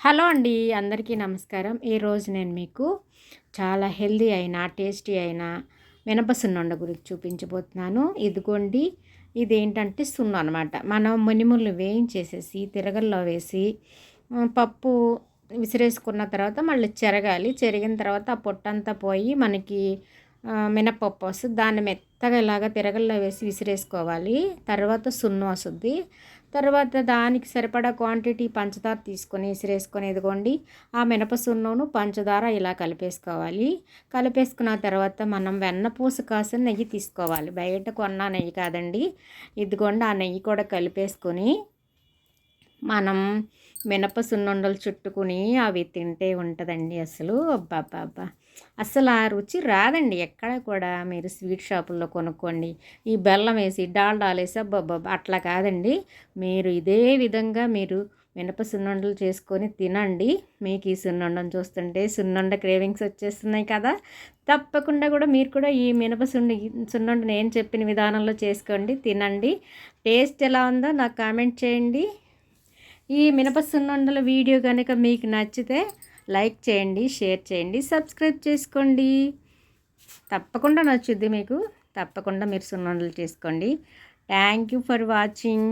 Hello అండి అందరికీ నమస్కారం. ఈరోజు నేను మీకు చాలా హెల్దీ అయిన టేస్టీ అయిన మినప సున్నుండ గురించి చూపించబోతున్నాను. ఇదిగోండి ఇదేంటంటే సున్ను అనమాట మనం మునిములు వేయించేసేసి తిరగల్లో వేసి పప్పు విసిరేసుకున్న తర్వాత మళ్ళీ చెరగాలి. చెరిగిన తర్వాత ఆ పొట్టంతా పోయి మనకి మినపప్పు వస్తుంది. దాన్ని మెత్తగా ఇలాగ తిరగల్లో వేసి విసిరేసుకోవాలి. తర్వాత సున్ను వస్తుంది. తర్వాత దానికి సరిపడా క్వాంటిటీ పంచదార తీసుకొని విసిరేసుకొని ఇదిగోండి. ఆ మినపసున్నను పంచదార ఇలా కలిపేసుకోవాలి. కలిపేసుకున్న తర్వాత మనం వెన్నపూస కాసిన నెయ్యి తీసుకోవాలి. బయట కొన్న నెయ్యి కాదండి. ఇదిగోండి ఆ నెయ్యి కూడా కలిపేసుకొని మనం మినప సున్నుండలు చుట్టుకుని అవి తింటే ఉంటుందండి అసలు. అబ్బాబ్బాబ్బా! అసలు ఆ రుచి రాదండి ఎక్కడ కూడా. మీరు స్వీట్ షాపుల్లో కొనుక్కోండి ఈ బెల్లం వేసి డాల్డాలేసి వేసి అట్లా కాదండి. మీరు ఇదే విధంగా మీరు మినప సున్నుండలు చేసుకొని తినండి. మీకు ఈ సున్నుండం చూస్తుంటే సున్నుండ క్రేవింగ్స్ వచ్చేస్తున్నాయి కదా! తప్పకుండా కూడా మీరు కూడా ఈ మినప సుండి సున్నుండ నేను చెప్పిన విధానంలో చేసుకోండి తినండి. టేస్ట్ ఎలా ఉందో నాకు కామెంట్ చేయండి. ఈ మినప సున్నుండల వీడియో కనుక మీకు నచ్చితే లైక్ చేయండి షేర్ చేయండి సబ్స్క్రైబ్ చేసుకోండి. తప్పకుండా నచ్చుద్ది మీకు. తప్పకుండా మీరు సున్నుండలు చేసుకోండి. Thank you for watching